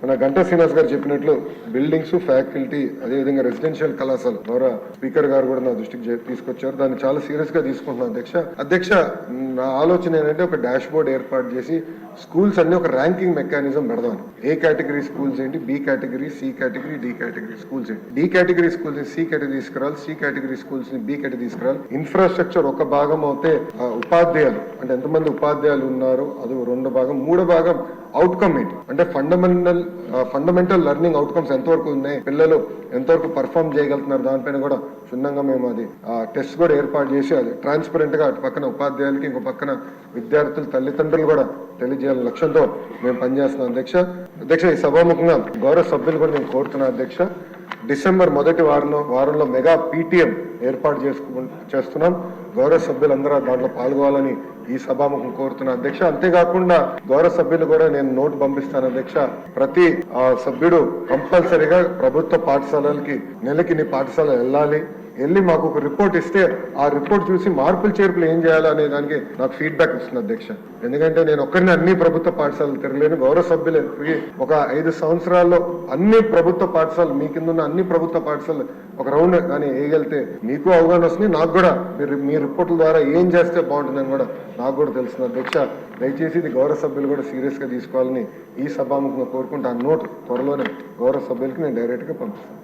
మన గంటా శ్రీనివాస్ గారు చెప్పినట్లు బిల్డింగ్స్ ఫ్యాకల్టీ అదేవిధంగా రెసిడెన్షియల్ కళాశాల ద్వారా స్పీకర్ గారు కూడా నా దృష్టికి తీసుకొచ్చారు. దాన్ని చాలా సీరియస్గా తీసుకుంటున్నాను అధ్యక్ష. అధ్యక్ష నా ఆలోచన ఏంటంటే ఒక డాష్ బోర్డ్ ఏర్పాటు చేసి స్కూల్స్ అన్ని ఒక ర్యాంకింగ్ మెకానిజం పెడదాం. ఏ కేటగిరీ స్కూల్స్ ఏంటి? B category C category D category schools ఏంటి? డి కేటగిరీ స్కూల్స్ని సి కేటగిరీ తీసుకురావాలి సి కేటగిరీ స్కూల్స్ని బి కేటగిరీ తీసుకురావాలి. ఇన్ఫ్రాస్ట్రక్చర్ ఒక భాగం అవుతే ఆ, ఉపాధ్యాయులు అంటే ఎంతమంది ఉపాధ్యాయులు ఉన్నారు అది రెండో భాగం. మూడో భాగం అవుట్కమ్ ఏంటి అంటే ఫండమెంటల్ ఫండమెంటల్ లెర్నింగ్ అవుట్కమ్స్ ఎంతవరకు ఉన్నాయి పిల్లలు ఎంతవరకు పర్ఫామ్ చేయగలుగుతున్నారు దానిపైన కూడా క్షుణ్ణంగా మేము అది టెస్ట్ కూడా ఏర్పాటు చేసి అది ట్రాన్స్పరెంట్గా అటు పక్కన ఉపాధ్యాయులకి ఇంకో పక్కన విద్యార్థులు తల్లిదండ్రులు కూడా తెలియజేయాలని లక్ష్యంతో మేము పనిచేస్తున్నాం. అధ్యక్ష అధ్యక్ష ఈ సభాముఖంగా గౌరవ సభ్యులు కూడా నేను కోరుతున్నా అధ్యక్ష. డిసెంబర్ మొదటి వారంలో వారంలో మెగా పీటీఎం ఏర్పాటు చేసుకు చేస్తున్నాం. గౌరవ సభ్యులందరూ దాంట్లో పాల్గొవాలని ఈ సభాముఖం కోరుతున్నా అధ్యక్ష. అంతేకాకుండా గౌరవ సభ్యులు కూడా నేను నోటు పంపిస్తాను అధ్యక్ష. ప్రతి ఆ, సభ్యుడు కంపల్సరీగా ప్రభుత్వ పాఠశాలలకి నెలకి నీ పాఠశాల వెళ్ళాలి. వెళ్ళి మాకు ఒక రిపోర్ట్ ఇస్తే ఆ రిపోర్ట్ చూసి మార్పులు చేర్పులు ఏం చేయాలనే దానికి నాకు ఫీడ్బ్యాక్ ఇస్తుంది అధ్యక్ష. ఎందుకంటే నేను ఒక్కరిని అన్ని ప్రభుత్వ పాఠశాలలు తిరగలేను గౌరవ సభ్యులు. ఒక ఐదు సంవత్సరాల్లో అన్ని ప్రభుత్వ పాఠశాలలు మీ కింద ఉన్న అన్ని ప్రభుత్వ పాఠశాలలు ఒక రౌండ్ కానీ వేయగలితే మీకు అవగాహన వస్తుంది నాకు కూడా మీరు మీ రిపోర్ట్ల ద్వారా ఏం చేస్తే బాగుంటుందని కూడా నాకు కూడా తెలుస్తుంది అధ్యక్ష. దయచేసి ఇది గౌరవ సభ్యులు కూడా సీరియస్గా తీసుకోవాలని ఈ సభాముఖంగా కోరుకుంటా. ఆ నోట్ త్వరలోనే గౌరవ సభ్యులకి నేను డైరెక్ట్గా పంపిస్తాను.